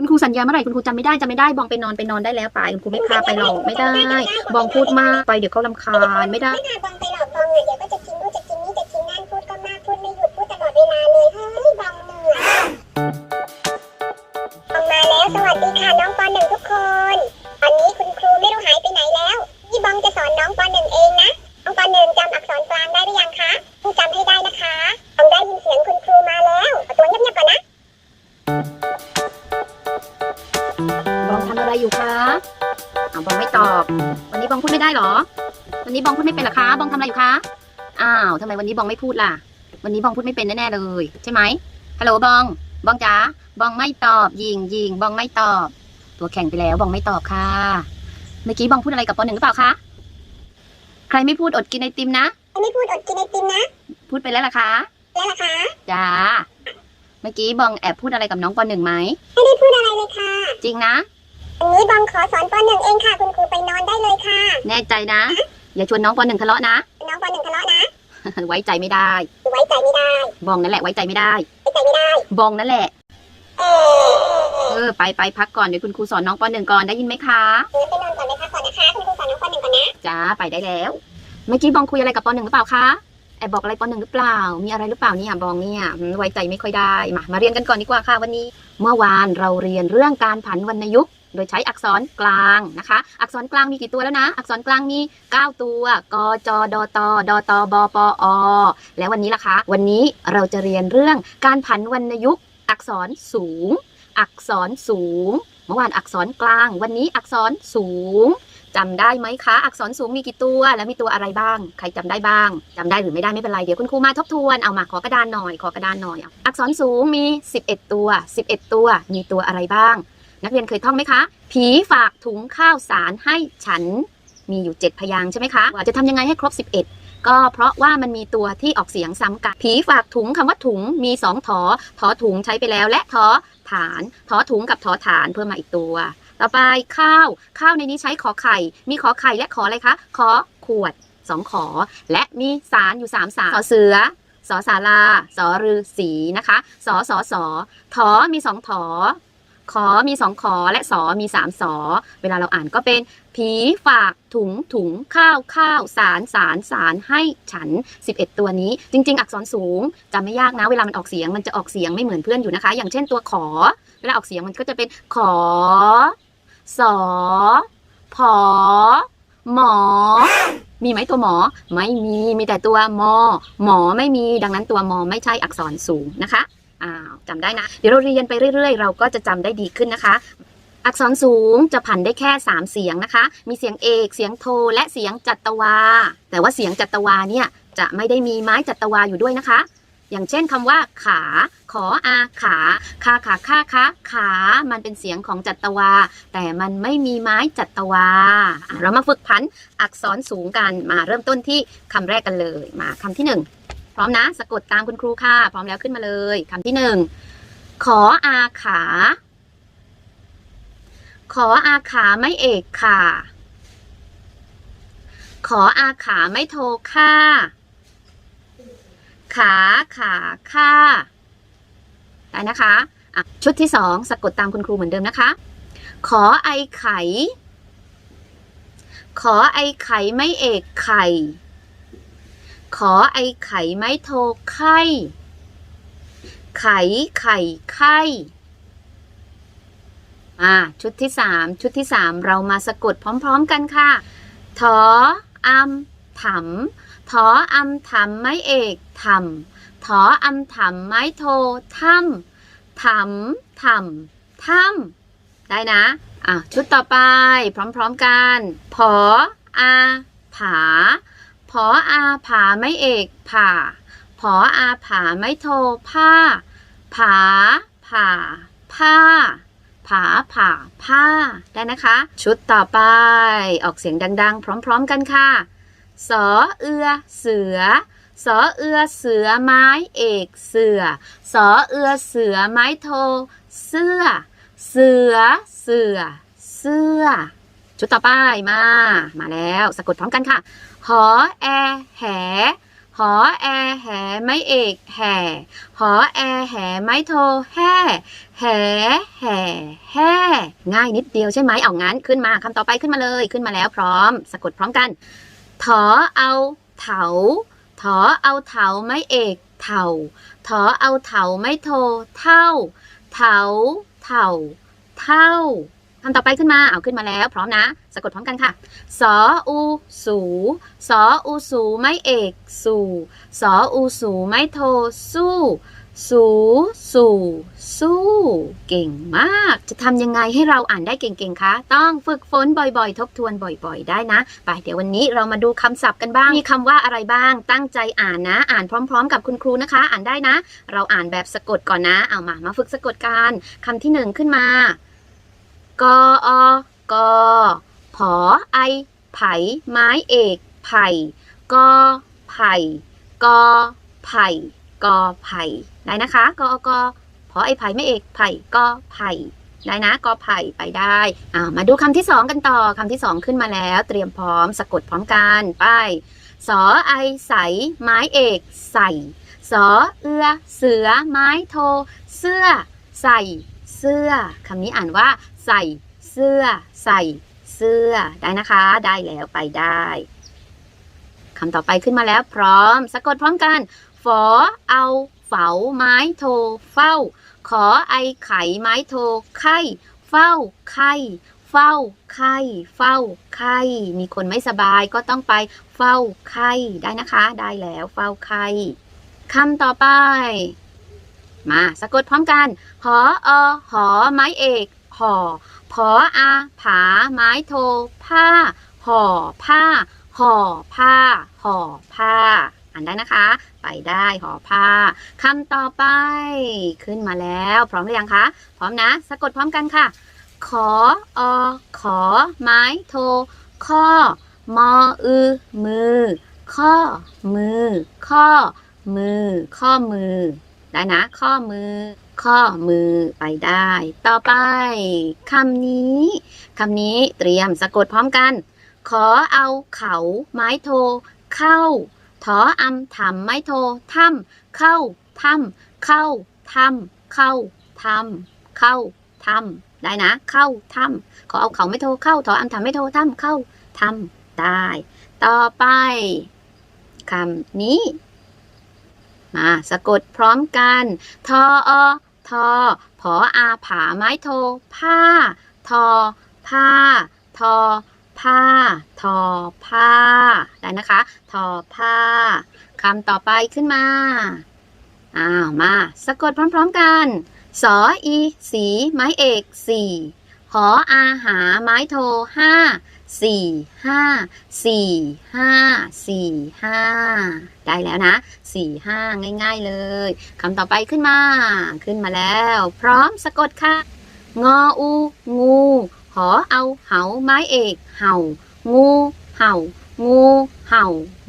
คุณครูสัญญาเมื่อไหร่คุณครูจำไม่ได้จำไม่ได้บองไปนอนไปนอนได้แล้วไปคุณครูไม่พาไปหรอกไม่ได้บองพูดมากไปเดี๋ยวเขาลำคาญไม่ได้ไม่พาบองไปหลอกบองอะเดี๋ยวก็จะกินนู่นจะกินนี่จะกินนั่นพูดก็มากพูดไม่หยุดพูดตลอดเวลาเลยเฮ้ยบองเหนื่อยบองมาแล้วสวัสดีค่ะน้องปหนึ่งทุกคนตอนนี้คุณครูไม่รู้หายไปไหนแล้วนี่บองจะสอนน้องปหนึ่ง ไม่ตอบ วันนี้บองพูดไม่ได้เหรอ วันนี้บองพูดไม่เป็นเหรอคะ บองทำอะไรอยู่คะ อ้าวทำไมวันนี้บองไม่พูดล่ะ วันนี้บองพูดไม่เป็นแน่ๆเลย ใช่ไหมฮัลโหลบอง บองจ๋า บองไม่ตอบ ยิงยิงบองไม่ตอบ ตัวแข่งไปแล้วบองไม่ตอบค่ะ เมื่อกี้บองพูดอะไรกับปอหนึ่งหรือเปล่าคะ ใครไม่พูดอดกินไอติมนะ ไม่พูดอดกินไอติมนะ พูดไปแล้วล่ะคะ แล้วล่ะคะจ้า เมื่อกี้บองแอบพูดอะไรกับน้องปอหนึ่งไหม ไม่ได้พูดอะไรเลยค่ะ จริงนะ อันนี้บองขอสอนปหนึ่งเองค่ะ คุณครูไปนอนได้เลยค่ะ แน่ใจนะ อย่าชวนน้องปอหนึ่งทะเลาะนะ น้องปหนึ่งทะเลาะนะ ไว้ใจไม่ได้ ไว้ใจไม่ได้ บองนั่นแหละไว้ใจไม่ได้ ไว้ใจไม่ได้ บองนั่นแหละ เออ เออไปไปพักก่อนเดี๋ยวคุณครูสอนน้องปหนึ่งก่อนได้ยินไหมคะงั้นไปนอนก่อนไปพักก่อนนะคะ คุณครูสอนน้องปหนึ่งก่อนนะ จ้าไปได้แล้ว เมื่อกี้บองคุยอะไรกับปหนึ่งหรือเปล่าคะแอบบอกอะไรปหนึ่งหรือเปล่า มีอะไรหรือเปล่าเนี่ยบองเนี่ยอืมไว้ใจไม่ค่อยได้ มา มาเรียนกันก่อนดีกว่าค่ะวันนี้ เมื่อวานเราเรียนเรื่องการผันวรรณยุกต์ โดยใช้อักษรกลางนะคะ อักษรกลางมีกี่ตัวแล้วนะ อักษรกลางมี 9 ตัว กจ ดต ดต บปอ แล้ววันนี้ล่ะคะ วันนี้เราจะเรียนเรื่องการผันวรรณยุกต์อักษรสูง อักษรสูง เมื่อวานอักษรกลาง วันนี้อักษรสูงจำได้ไหมคะ อักษรสูงมีกี่ตัว แล้วมีตัวอะไรบ้าง ใครจำได้บ้างจำได้หรือไม่ได้ไม่เป็นไร เดี๋ยวคุณครูมาทบทวน เอามาขอกระดานหน่อย ขอกระดานหน่อย อักษรสูงมี 11 ตัว 11 ตัว มีตัวอะไรบ้าง นักเรียนเคยท่องไหมคะ ผีฝากถุงข้าวสารให้ฉัน มีอยู่ 7 พยางใช่ไหมคะว่าจะทำยังไงให้ครบ 11 ก็เพราะว่ามันมีตัวที่ออกเสียงซ้ำกัน ผีฝากถุงคำว่าถุงมี 2 ถอ ถอถุงใช้ไปแล้ว และถอฐาน ถอถุงกับถอฐานเพิ่มมาอีกตัว ต่อไปข้าว ข้าวในนี้ใช้ขอไข่ มีขอไข่และขออะไรคะ ขอขวด 2 ขอ และมีสารอยู่3สารสอเสือสอสาราสอรือสีนะคะ สอสอสอถอมี2ถอ ขอมี2ขอและสอมี3สอเวลาเราอ่านก็เป็น ผีฝากถุงถุงข้าวข้าวสารสารสารให้ฉัน 11 ตัวนี้ จริง ๆ อักษรสูงจำไม่ยากนะ เวลามันออกเสียงมันจะออกเสียงไม่เหมือนเพื่อนอยู่นะคะ อย่างเช่นตัวขอ เวลาออกเสียงมันก็จะเป็นขอสอผอหมอ มีไหมตัวหมอ ไม่มี มีแต่ตัวมอ หมอไม่มี ดังนั้นตัวมอไม่ใช่อักษรสูงนะคะ อ้าวจำได้นะ เดี๋ยวเราเรียนไปเรื่อยๆ เราก็จะจำได้ดีขึ้นนะคะ อักษรสูงจะผันได้แค่ 3 เสียงนะคะ มีเสียงเอก เสียงโท และเสียงจัตวา แต่ว่าเสียงจัตวาเนี่ยจะไม่ได้มีไม้จัตวาอยู่ด้วยนะคะ อย่างเช่นคำว่า ขา ขออาขาคาขาค่าคะขา มันเป็นเสียงของจัตวา แต่มันไม่มีไม้จัตวา เรามาฝึกผันอักษรสูงกัน มาเริ่มต้นที่คำแรกกันเลย มาคำที่หนึ่ง พร้อมนะ สะกดตามคุณครูค่ะ พร้อมแล้วขึ้นมาเลยคำที่หนึ่งขออาขา ขออาขาไม่เอกค่ะ ขออาขาไม่โทค่าขาขาค่าได้นะคะะชุดที่สองสะกดตามคุณครูเหมือนเดิมนะคะ ขอไอไข่ ขอไอไข่ไม่เอกไข่ ขอไอไข่ไม่โทไข่ ไข่ไข่ไข่อ่าชุดที่สามชุดที่สามเรามาสะกดพร้อมๆกันค่ะทออัมถำทออัมถำไม่เอกถำทออัมถำไม่โทถ้ำถำถำถ้ำได้นะอะชุดต่อไปพร้อมๆกันพออาผา พออาผาไม่เอกผ่าพออาผาไม่โทผ้า ผา ผ่า ผ้า ผา ผ่า ผ้า ได้นะคะ ชุดต่อไป ออกเสียงดัง ๆ พร้อม ๆ กันค่ะ สอเอือ เสือ สอเอือ เสือ ไม้เอก เสือ สอเอือ เสือ ไม้โท เสื้อ เสือ เสือ เสื้อ ชุดต่อไปมา มาแล้ว สะกดพร้อมกันค่ะ หอแอแหหหอแอแหไม้เอกแห่หอแอแหไม้โทแห่แห่แห่แห่ง่ายนิดเดียวใช่ไหมเอางั้นขึ้นมาคำต่อไปขึ้นมาเลยขึ้นมาแล้วพร้อม สะกดพร้อมกันถอเอาเถาถอเอาเถาไม้เอกเถาถอเอาเถาไม้โทเท่าเถาเถาเท่า คำต่อไปขึ้นมา เอาขึ้นมาแล้ว พร้อมนะ สะกดพร้อมกันค่ะ สออูสูสออูสูไม่เอกสู่สออูสูไม่โทสู้สูสู่สู้ เก่งมาก จะทำยังไงให้เราอ่านได้เก่งๆ คะ ต้องฝึกฝนบ่อยๆ ทบทวนบ่อยๆ ได้นะ ไปเดี๋ยววันนี้เรามาดูคำศัพท์กันบ้าง มีคำว่าอะไรบ้าง ตั้งใจอ่านนะ อ่านพร้อม ๆ กับคุณครูนะคะ อ่านได้นะ เราอ่านแบบสะกดก่อนนะ เอามา มาฝึกสะกดกันคำที่หนึ่งขึ้นมา กออกอผอไอ ไผ่ไม้เอก ไผ่กอไผ่กอไผ่กอไผ่ได้นะคะกอกอผอไอไผ่ไม่เอกไผ่กอไผ่ได้นะกอไผ่ไปได้อ่ามาดูคำที่สองกันต่อคำที่สองขึ้นมาแล้ว เตรียมพร้อมสะกดพร้อมกันไปสอไอใสไม้เอกใส่สอเอือเสือไม้โท เสื้อ ใส่ เสื้อคำนี้อ่านว่า ใส่เสื้อ ใส่เสื้อได้นะคะ ได้แล้วไปได้คำต่อไปขึ้นมาแล้วพร้อม สะกดพร้อมกัน ฝอเอาเฝาไม้โทเฝ้า ขอไอไข่ไม้โทไข่เฝ้าไข่เฝ้าไข่เฝ้าไข่มีคนไม่สบายก็ต้องไปเฝ้าไข่ได้นะคะ ได้แล้วเฝ้าไข่คำต่อไป มาสะกดพร้อมกัน หออหอไม้เอกหอผออาผา ไม้โท ผ้าห่อผ้าห่อผ้าห่อผ้า อ่านได้นะคะ ไปได้ห่อผ้าคำต่อไปขึ้นมาแล้ว พร้อมหรือยังคะ พร้อมนะ สะกดพร้อมกันค่ะ ขออขอ ไม้โท ข้อ มออือมือ ข้อมือ ข้อมือ ข้อมือ ได้นะ ข้อมือ ข้อมือไปได้ ต่อไปคำนี้คำนี้เตรียมสะกดพร้อมกัน ขอเอาเขาไม้โท เข้า ถออำถำไม้โทถ้ำเข้าถ้ำเข้าถ้ำเข้าถ้ำเข้าถ้ำได้นะ เข้าถ้ำขอเอาเขาไม่โทเข้า ถออำถำไม่โทถ้ำเข้าถ้ำได้ ต่อไปคำนี้ มาสะกดพร้อมกัน ทออทอผออาผาไม้โท ผ้า ทอ ผ้า ทอ ผ้า ทอ ผ้า ได้นะคะ ทอผ้าคำต่อไปขึ้นมา อ้าว มา สะกดพร้อมๆกัน สออี สี ไม้เอกสี่หออาหา ไม้โทห้า สี่ห้าสี่ห้าสี่ห้าได้แล้วนะสี่ห้าง่าย ๆเลยคำต่อไปขึ้นมา ขึ้นมาแล้ว พร้อมสะกดค่ะ งออู งูหอเอาเหาไม้เอกเห่า งูเห่า งูเห่า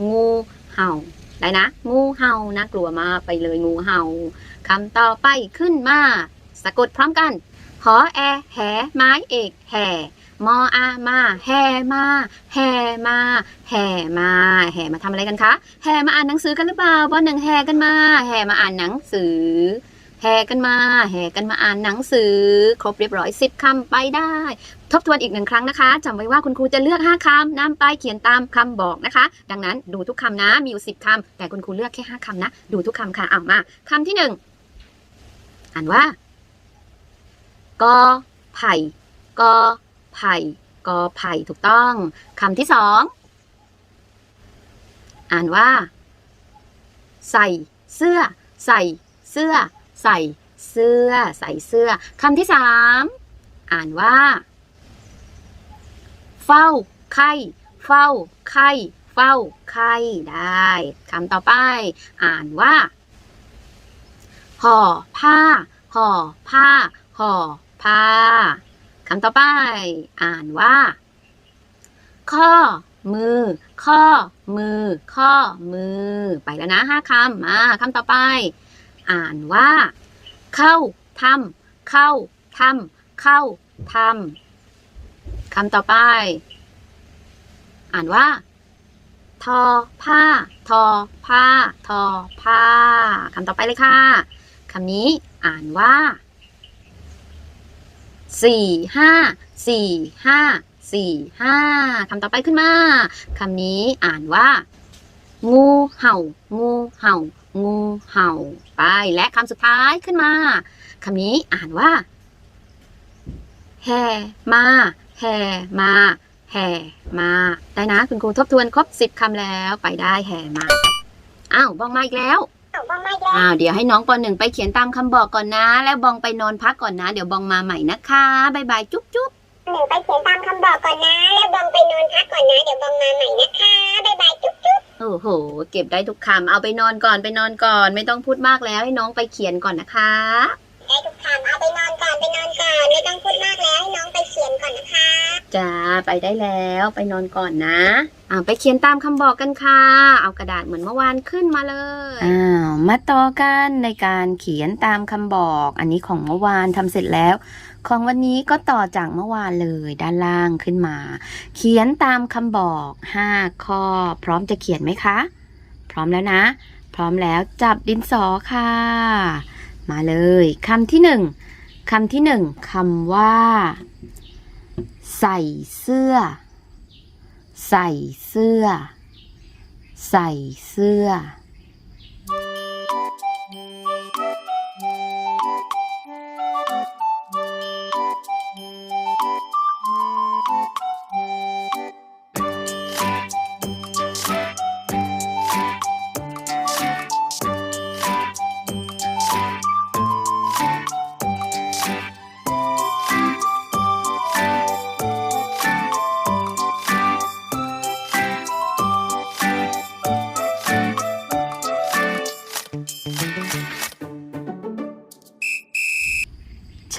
งูเห่าได้นะ งูเห่านะกลัวมากไปเลยงูเห่าคำต่อไปขึ้นมา สะกดพร้อมกันหอแอแหไม้เอกแห่ มออามา แห่มา แห่มา แห่มา แห่มาทำอะไรกันคะ แห่มาอ่านหนังสือกันหรือเปล่าบอหนึ่งแห่กันมา แห่มาอ่านหนังสือ แห่กันมา แห่กันมาอ่านหนังสือ ครบเรียบร้อยสิบคำไปได้ ทบทวนอีกหนึ่งครั้งนะคะจำไว้ว่าคุณครูจะเลือก5คำนำไปเขียนตามคำบอกนะคะ ดังนั้นดูทุกคำนะ มีอยู่10คำแต่คุณครูเลือกแค่5คำนะ ดูทุกคำค่ะเอามาคำที่หนึ่งอ่านว่ากอไผ่กอ ไผ่กอไผ่ถูกต้องคำที่สองอ่านว่า ใส่เสื้อ ใส่เสื้อ ใส่เสื้อ ใส่เสื้อคำที่สามอ่านว่า เฝ้าไข่เฝ้าไข่เฝ้าไข่ได้คำต่อไป อ่านว่าห่อผ้าห่อผ้าห่อผ้า คำต่อไป อ่านว่า ข้อ มือ ข้อ มือ ข้อ มือ ไปแล้วนะห้าคำมาคำต่อไป อ่านว่า เข้าทำเข้าทำเข้าทำคำต่อไป อ่านว่า ทอผ้า ทอผ้า ทอผ้าคำต่อไปเลยค่ะคำนี้อ่านว่า สี่ห้าสี่ห้าสี่ห้าคำต่อไปขึ้นมาคำนี้อ่านว่า งูเห่า งูเห่า งูเห่า ไปและคำสุดท้ายขึ้นมาคำนี้อ่านว่าแห่มาแห่มาแห่มาได้นะ คุณครูทบทวนครบสิบคำแล้วไปได้แห่มาอ้าวบองมาอีกแล้ว อาบองมาอีกแล้วอ้าวเดี๋ยวให้น้องปหนึ่งไปเขียนตามคำบอกก่อนนะ แล้วบองไปนอนพักก่อนนะ เดี๋ยวบองมาใหม่นะคะบายบายจุ๊บจุ๊บหนึ่งไปเขียนตามคำบอกก่อนนะ แล้วบองไปนอนพักก่อนนะ เดี๋ยวบองมาใหม่นะคะบ๊ายบายจุ๊บจุ๊บโอ้โห เก็บได้ทุกคำเอาไปนอนก่อนไปนอนก่อน ไม่ต้องพูดมากแล้วให้น้องไปเขียนก่อนนะคะ ได้ทุกคำเอาไปนอนก่อนไปนอนก่อนไม่ต้องพูดมากแล้วให้น้องไปเขียนก่อนนะคะจ้าไปได้แล้วไปนอนก่อนนะอ้าวไปเขียนตามคำบอกกันค่ะ เอากระดาษเหมือนเมื่อวานขึ้นมาเลยอ้าวมาต่อกันในการเขียนตามคำบอก อันนี้ของเมื่อวานทำเสร็จแล้ว ของวันนี้ก็ต่อจากเมื่อวานเลยด้านล่างขึ้นมา เขียนตามคำบอก 5 ข้อ พร้อมจะเขียนไหมคะ พร้อมแล้วนะ พร้อมแล้วจับดินสอค่ะ มาเลยคำที่หนึ่งคำที่หนึ่งคำว่า ใส่เสื้อ ใส่เสื้อ ใส่เสื้อ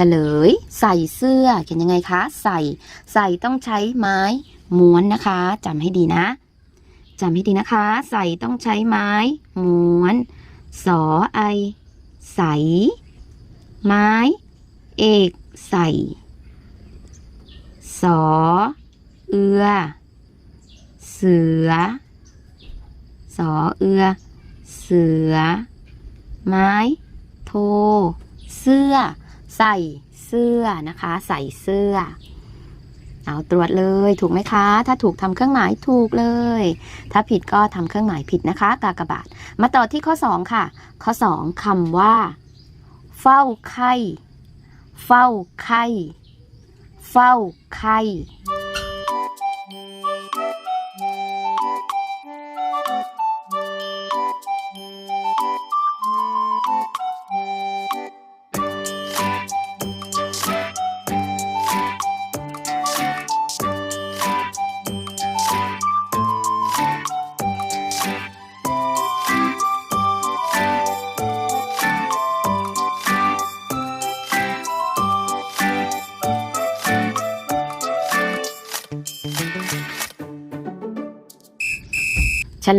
ฉลย ใส่เสื้อเขียนยังไงคะ ใส่ ใส่ต้องใช้ไม้ม้วนนะคะจำให้ดีนะจำให้ดีนะคะ ใส่ต้องใช้ไม้ม้วน สอไอ ใส่ ไม้ เอก ใส่ สอ เอือ เสือ สอเอือ เสือ ไม้ โท เสื้อ ใส่เสื้อนะคะ ใส่เสื้อ เอาตรวจเลยถูกไหมคะ ถ้าถูกทำเครื่องหมายถูกเลย ถ้าผิดก็ทำเครื่องหมายผิดนะคะ กากบาท มาต่อที่ข้อ 2 ค่ะ ข้อ 2คำว่า เฝ้าไข้ เฝ้าไข้ เฝ้าไข้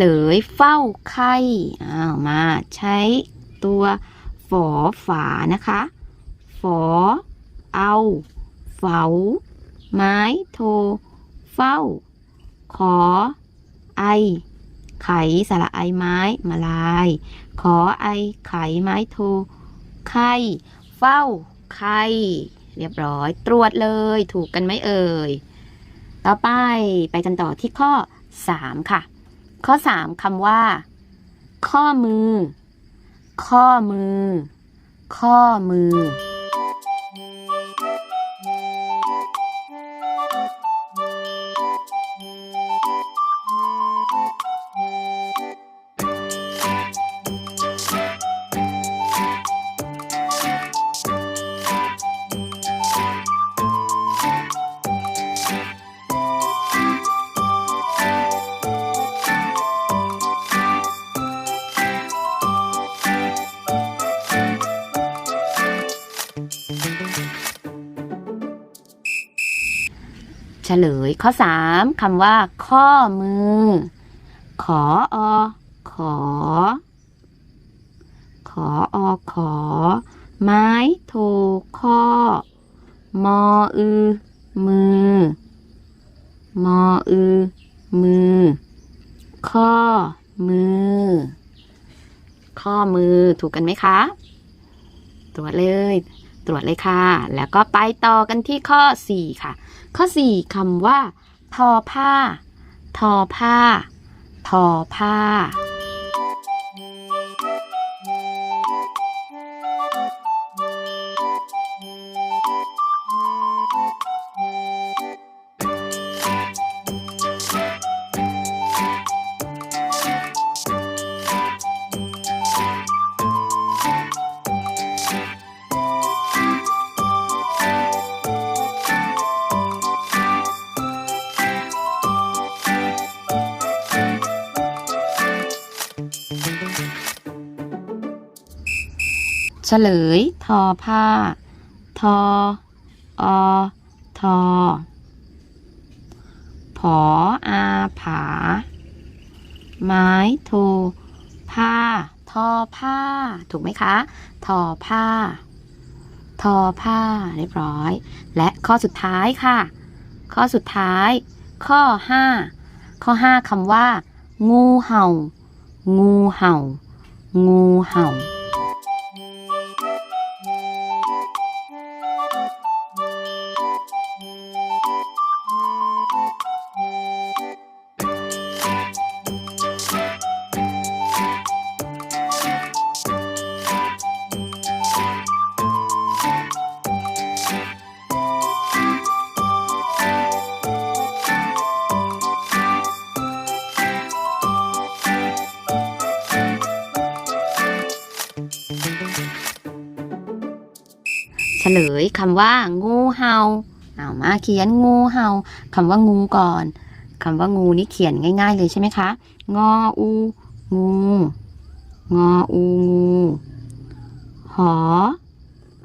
ลยเฝ้าไข้อ้าวมาใช้ตัวฝอฝานะคะ ฝอ เอาเฝา ไม้โท เฝ้า ขอ ไอ ไขสระไอไม้มาลาย ขอไอไขไม้โท ไข้เฝ้า ไข้เรียบร้อยตรวจเลยถูกกันไหมเอ่ย ต่อไปไปกันต่อที่ข้อ 3 ค่ะ ข้อ 3คำว่า ข้อมือ ข้อมือ ข้อมือ ฉลย ข้อ 3คำว่า ข้อมือ ขออขอ ขออขอ ไม้โทข้อ มออือ มือ มออือ มือ ข้อมือ ข้อมือถูกกันไหมคะ ตรวจเลย ตรวจเลยค่ะ แล้วก็ไปต่อกันที่ข้อ 4 ค่ะ ข้อ 4คำว่า ทอผ้า ทอผ้า ทอผ้า ฉลย ทอผ้า ทอ อ ทอ ผออาผา ไม้โท ผ้า ทอผ้า ถูกไหมคะ ทอผ้า ทอผ้า เรียบร้อย และข้อสุดท้ายค่ะ ข้อสุดท้าย ข้อ 5 ข้อ 5คำว่า งูเห่า งูเห่า งูเห่า ลยคำว่างูเห่าเอามาเขียนงูเห่าคำว่างูก่อนคำว่างูนี่เขียนง่ายๆเลยใช่ไหมคะ งออู งู งออูงูหอ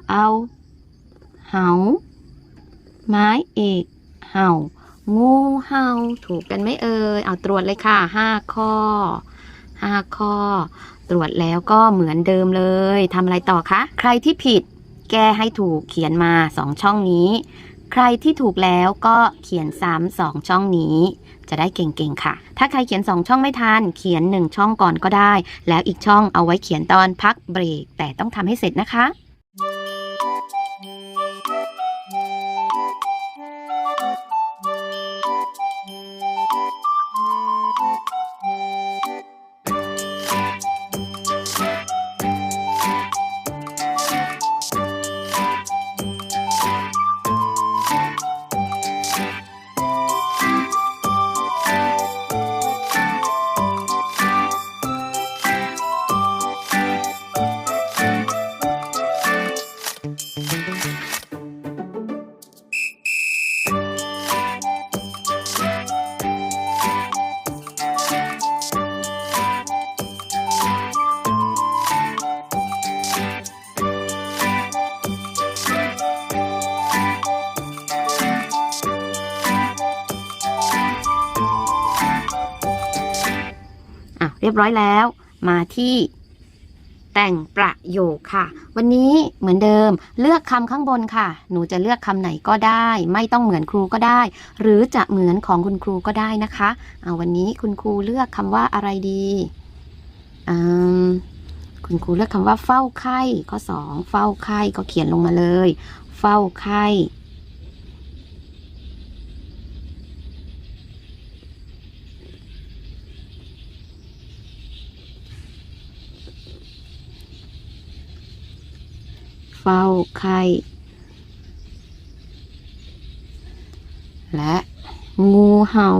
เอาเหาไม้เอกเห่า งูเห่าถูกกันไหมเอ่ยเอาตรวจเลยค่ะห้าข้อห้าข้อ ตรวจแล้วก็เหมือนเดิมเลยทำอะไรต่อคะ ใครที่ผิด แก้ให้ถูกเขียนมาสองช่องนี้ ใครที่ถูกแล้วก็เขียนซ้ำสองช่องนี้ จะได้เก่งๆค่ะ ถ้าใครเขียนสองช่องไม่ทันเขียนหนึ่งช่องก่อนก็ได้ แล้วอีกช่องเอาไว้เขียนตอนพักเบรก แต่ต้องทำให้เสร็จนะคะ รียบร้อยแล้ว มาที่แต่งประโยคค่ะ วันนี้เหมือนเดิมเลือกคำข้างบนค่ะ หนูจะเลือกคำไหนก็ได้ ไม่ต้องเหมือนครูก็ได้ หรือจะเหมือนของคุณครูก็ได้นะคะเอาวันนี้คุณครูเลือกคำว่าอะไรดีอืมคุณครูเลือกคำว่าเฝ้าไข้ข้อสองเฝ้าไข้ก็เขียนลงมาเลย เฝ้าไข้ เฝ้าไข้และงูเห่า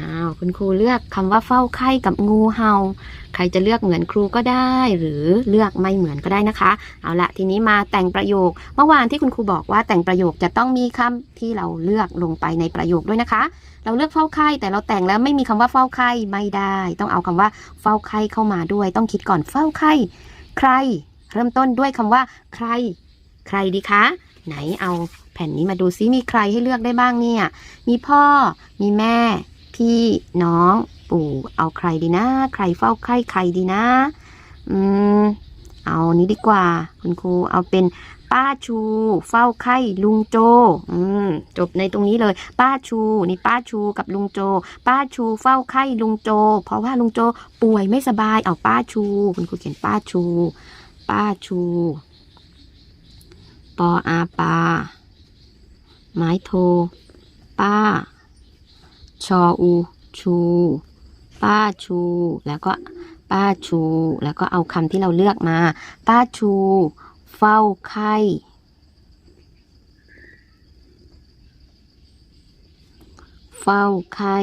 อ้าวคุณครูเลือกคำว่าเฝ้าไข้กับงูเห่า ใครจะเลือกเหมือนครูก็ได้ หรือเลือกไม่เหมือนก็ได้นะคะ เอาละทีนี้มาแต่งประโยค เมื่อวานที่คุณครูบอกว่าแต่งประโยคจะต้องมีคำที่เราเลือกลงไปในประโยคด้วยนะคะ เราเลือกเฝ้าไข้แต่เราแต่งแล้วไม่มีคำว่าเฝ้าไข้ไม่ได้ ต้องเอาคำว่าเฝ้าไข้เข้ามาด้วย ต้องคิดก่อนเฝ้าไข้ใคร เริ่มต้นด้วยคำว่า ใคร ใครดีคะ ไหนเอาแผ่นนี้มาดูซิมีใครให้เลือกได้บ้างเนี่ย มีพ่อ มีแม่ พี่น้องปู่เอาใครดีนะ ใครเฝ้าไข้ใครดีนะ อืม เอานี้ดีกว่า คุณครูเอาเป็นป้าชู เฝ้าไข้ลุงโจ อืม จบในตรงนี้เลย ป้าชูนี่ป้าชูกับลุงโจ ป้าชูเฝ้าไข้ลุงโจ เพราะว่าลุงโจป่วยไม่สบายเอาป้าชู คุณครูเขียนป้าชู ป้าชู ปออาปา ไม้โท ป้า ชออู ชู ป้าชู แล้วก็ป้าชู แล้วก็เอาคำที่เราเลือกมา ป้าชู เฝ้าไข้เฝ้าไข้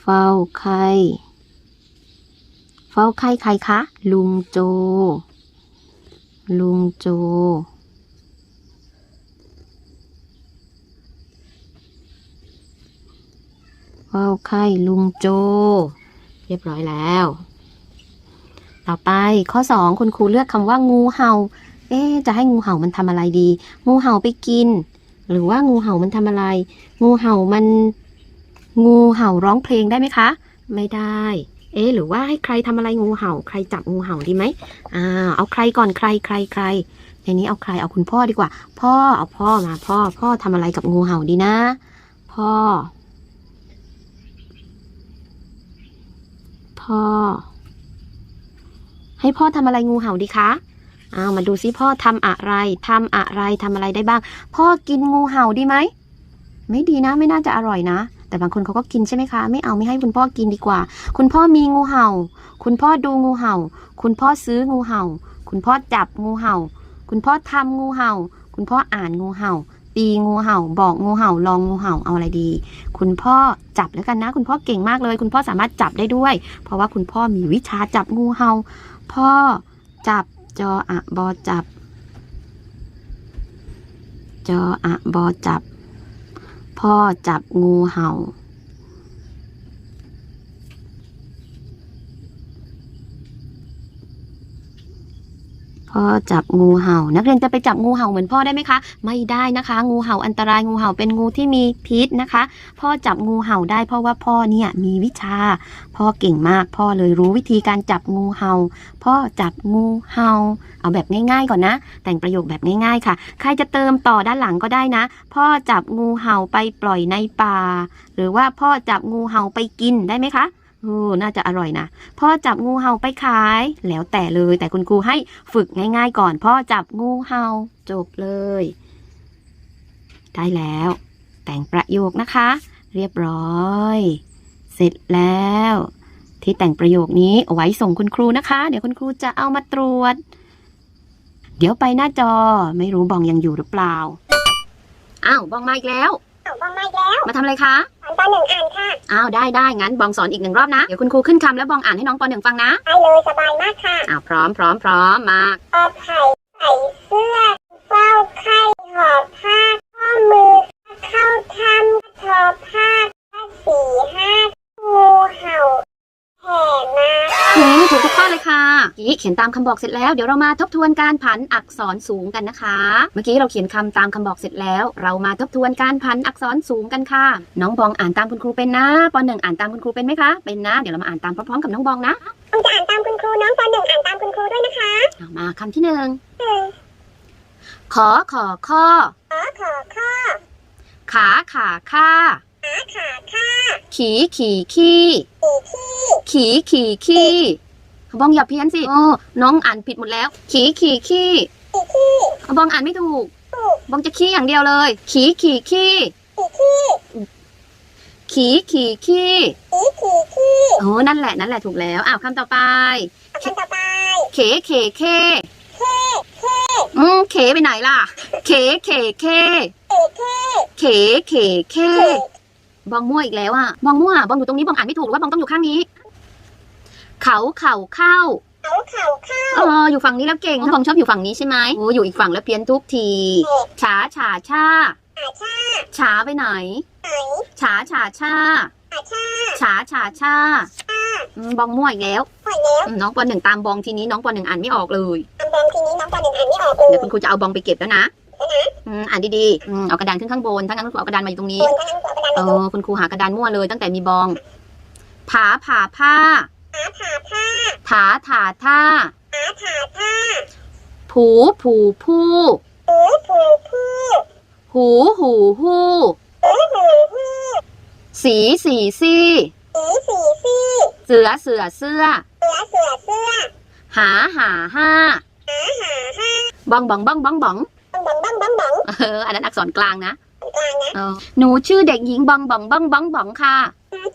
เฝ้าไข้เฝ้าไข้ใครคะ ลุงโจ ลุงโจ เฝ้าไข้ลุงโจ เรียบร้อยแล้ว ต่อไปข้อสองคุณครูเลือกคำว่างูเห่า เอ๊จะให้งูเห่ามันทำอะไรดี งูเห่าไปกิน หรือว่างูเห่ามันทำอะไร งูเห่ามัน งูเห่าร้องเพลงได้ไหมคะ ไม่ได้ เอ๊หรือว่าให้ใครทำอะไรงูเห่า ใครจับงูเห่าดีไหมอ่าเอาใครก่อนใครใครใครในนี้เอาใครเอาคุณพ่อดีกว่า พ่อเอาพ่อมาพ่อ พ่อทำอะไรกับงูเห่าดีนะ พ่อ พ่อ ให้พ่อทำอะไรงูเห่าดีคะเอาวมาดูซิพ่อทำอะไรทำอะไรทำอะไรได้บ้าง พ่อกินงูเห่าดีไหมไม่ดีนะ ไม่น่าจะอร่อยนะ แต่บางคนเขาก็กินใช่ไหมคะ ไม่เอาไม่ให้คุณพ่อกินดีกว่า คุณพ่อมีงูเห่า คุณพ่อดูงูเห่า คุณพ่อซื้องูเห่า คุณพ่อจับงูเห่า คุณพ่อทำงูเห่า คุณพ่ออ่านงูเห่า ตีงูเห่า บอกงูเห่า ลองงูเห่าเอาอะไรดี คุณพ่อจับแล้วกันนะ คุณพ่อเก่งมากเลย คุณพ่อสามารถจับได้ด้วย เพราะว่าคุณพ่อมีวิชาจับงูเห่า พ่อจับจออะบอจับ จออะบอจับ พ่อจับงูเห่า พ่อจับงูเห่า นักเรียนจะไปจับงูเห่าเหมือนพ่อได้ไหมคะ ไม่ได้นะคะ งูเห่าอันตรายงูเห่าเป็นงูที่มีพิษนะคะ พ่อจับงูเห่าได้เพราะว่าพ่อเนี่ยมีวิชา พ่อเก่งมากพ่อเลยรู้วิธีการจับงูเห่า พ่อจับงูเห่า เอาแบบง่ายๆก่อนนะ แต่งประโยคแบบง่ายๆค่ะ ใครจะเติมต่อด้านหลังก็ได้นะ พ่อจับงูเห่าไปปล่อยในป่า หรือว่าพ่อจับงูเห่าไปกินได้ไหมคะ โอ้น่าจะอร่อยนะ พ่อจับงูเห่าไปขาย แล้วแต่เลย แต่คุณครูให้ฝึกง่ายๆก่อน พ่อจับงูเห่าจบเลย ได้แล้ว แต่งประโยคนะคะ เรียบร้อย เสร็จแล้ว ที่แต่งประโยคนี้เอาไว้ส่งคุณครูนะคะ เดี๋ยวคุณครูจะเอามาตรวจ เดี๋ยวไปหน้าจอ ไม่รู้บองยังอยู่หรือเปล่า อ้าว บองมาอีกแล้ว บองมาอีกแล้ว มาทำอะไรคะสอนปหนึ่งอ่านค่ะ อ้าวได้ได้งั้นบองสอนอีกหนึ่งรอบนะ เดี๋ยวคุณครูขึ้นคำแล้วบองอ่านให้น้องปหนึ่งฟังนะได้เลยสบายมากค่ะอ้าวพร้อมพร้อมพร้อมมา ออไข่ใส่เสื้อเฝ้าไข้หอบผ้าข้อมือ เข้าทำทอผ้าผ้าสี่ห้างูเห่า แห่มาอืมถูกทุกข้อเลยค่ะกี้เขียนตามคำบอกเสร็จแล้ว เดี๋ยวเรามาทบทวนการผันอักษรสูงกันนะคะ เมื่อกี้เราเขียนคำตามคำบอกเสร็จแล้ว เรามาทบทวนการผันอักษรสูงกันค่ะ น้องบองอ่านตามคุณครูเป็นนะปหนึ่งอ่านตามคุณครูเป็นไหมคะ เป็นนะ เดี๋ยวเรามาอ่านตามพร้อมๆกับน้องบองนะผมจะอ่านตามคุณครูน้องปหนึ่งอ่านตามคุณครูด้วยนะคะเอามาคำที่หนึ่งหนึ่งขอขอข้อ ขอขอข้อขาขาค่า ขาขาข้าขีขี่ขี้สี่ที่ขีขี่ขี้บองอย่าเพี้ยนสิโอ้น้องอ่านผิดหมดแล้ว ขีขี่ขี้สี่ที่บองอ่านไม่ถูกถูกบองจะขี้อย่างเดียวเลย ขีขี่ขี้สี่ที่ขีขี่ขี้สี่ที่ที่โอ้นั่นแหละนั่นแหละถูกแล้วอ้าวคำต่อไปเอาคำต่อไปเขเขเคอืมเขไปไหนล่ะ เขเขเคเอเท่เขเขเค บองมั่วอีกแล้วอะบองมั่วบองอยู่ตรงนี้บองอ่านไม่ถูกหรือว่าบองต้องอยู่ข้างนี้ เขาเข่าเข้าเขาเข่าเข้าเอออยู่ฝั่งนี้แล้วเก่งบองชอบอยู่ฝั่งนี้ใช่ไหมโอ้อยู่อีกฝั่งแล้วเพี้ยนทุกทีช้าช้าช้าอาชาช้าไปไหนไหนช้าช้าช้าอาชาช้าช้าช้าอืมบองมั่วอีกแล้วหอยแล้วอืมน้องปหนึ่งตามบองทีนี้น้องปหนึ่งอ่านไม่ออกเลยอันบอมทีนี้น้องปหนึ่งอ่านไม่ออกเลยเดี๋ยวคุณครูจะเอาบองไปเก็บแล้วนะ อืมอ่านดีๆอืมเอากระดานขึ้นข้างบนถ้างั้นคุณครูเอากระดานมาอยู่ตรงนี้บนกระดานหัวกระดานเอมาดูอคุณครูหากระดานมั่วเลย ตั้งแต่มีบอง ผาผ่าผ้าถาถาท่าถาถาท่าถาถาท่าผูผูผู้หูผูผู้หูหูหู้หูหูหู้สีสีซี่สีสีซี่เสือเสือเสื้อเสือเสือเสื้อหาหาห้าหาหาห้าบองบองบองบองบองบังบังบังบัง เออ อันนั้นอักษรกลางนะกลางนะ เออหนูชื่อเด็กหญิงบองบองบองบองบองค่ะ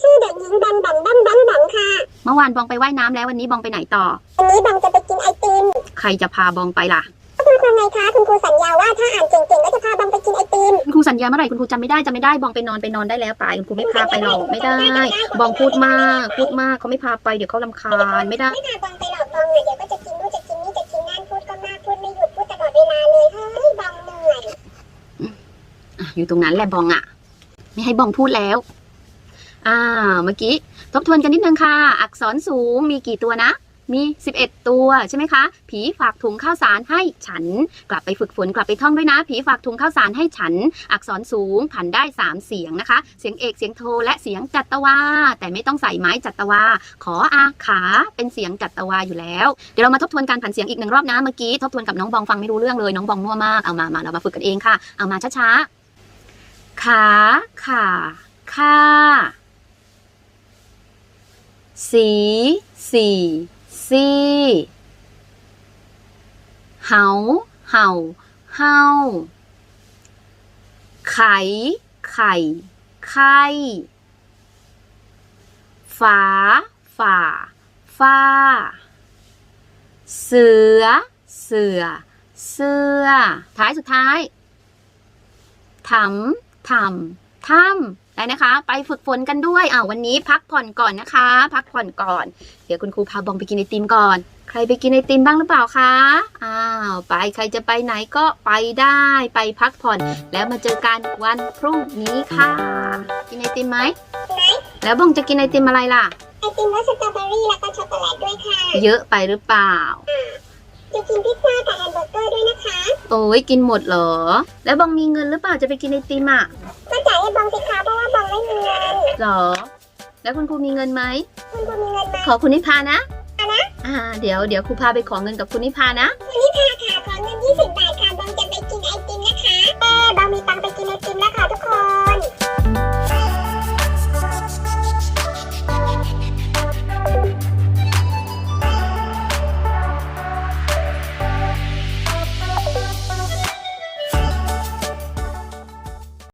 ชื่อเด็กหญิงบังบังบังบังบังค่ะ เมื่อวานบองไปว่ายน้ำแล้ววันนี้บองไปไหนต่อ วันนี้บังจะไปกินไอติม ใครจะพาบองไปล่ะ คุณครูไงคะ คุณครูสัญญาว่าถ้าอ่านเก่งๆก็จะพาบังไปกินไอติม คุณครูสัญญาเมื่อไหร่คุณครูจำไม่ได้จำไม่ได้บองไปนอนไปนอนได้แล้วไปคุณครูไม่พาไปหรอกไม่ได้ บองพูดมากพูดมากเขาไม่พาไปเดี๋ยวเขาลำคาญไม่ได้ ไม่พาบังไปหรอกบังอะเดี๋ยวก็จะกินนู่นจะกินนี่จะกินนั่นพูดก็มากพูดไม่หยุดพูดตลอดเวลาเลยเฮ้ยบังเหนื่อย อยู่ตรงนั้นแหละบองอะไม่ให้บองพูดแล้ว อ่า เมื่อกี้ทบทวนกันนิดนึงค่ะ อักษรสูงมีกี่ตัวนะ มี 11 ตัวใช่ไหมคะ ผีฝากถุงข้าวสารให้ฉัน กลับไปฝึกฝนกลับไปท่องด้วยนะ ผีฝากถุงข้าวสารให้ฉัน อักษรสูงผันได้ 3 เสียงนะคะ เสียงเอกเสียงโทและเสียงจัตวา แต่ไม่ต้องใส่ไม้จัตวา ขออาขาเป็นเสียงจัตวาอยู่แล้ว เดี๋ยวเรามาทบทวนการผันเสียงอีกหนึ่งรอบนะเมื่อกี้ทบทวนกับน้องบองฟังไม่รู้เรื่องเลยน้องบองมั่วมากเอามามาเรามาฝึกกันเองค่ะเอามาช้าๆ ขาขาค่า สีสีซีเหาเห่าเฮาไข่ไข่ไข่ฝาฝ่าฟ้า เสือ เสือ เสื้อ ท้ายสุดท้ายทำ ทำทำได้นะคะ ไปฝึกฝนกันด้วยอ่าวันนี้พักผ่อนก่อนนะคะ พักผ่อนก่อน เดี๋ยวคุณครูพาบองไปกินไอติมก่อน ใครไปกินไอติมบ้างหรือเปล่าคะอ้าวไปใครจะไปไหนก็ไปได้ไปพักผ่อน แล้วมาเจอกันวันพรุ่งนี้ค่ะ กินไอติมไหมแล้วบองจะกินไอติมอะไรล่ะไอติมรสสตรอเบอรี่แล้วก็ช็อกโกแลตด้วยค่ะ เยอะไปหรือเปล่า จะกินพิซซ่ากับแฮมเบอร์เกอร์ด้วยนะคะ โอ้ยกินหมดเหรอ แล้วบองมีเงินหรือเปล่าจะไปกินไอติมอะก็จ่ายให้บองสิคะเพราะว่าบองไม่มีเงินหรอ แล้วคุณครูมีเงินไหมคุณครูมีเงินไหมขอคุณนิพานะนะอ่า เดี๋ยวเดี๋ยวครูพาไปขอเงินกับคุณนิพานะคุณนิพาค่ะขอเงิน20บาทค่ะบองจะไปกินไอติมนะคะเออบองมีตังไปกินไอติมแล้วค่ะทุกคน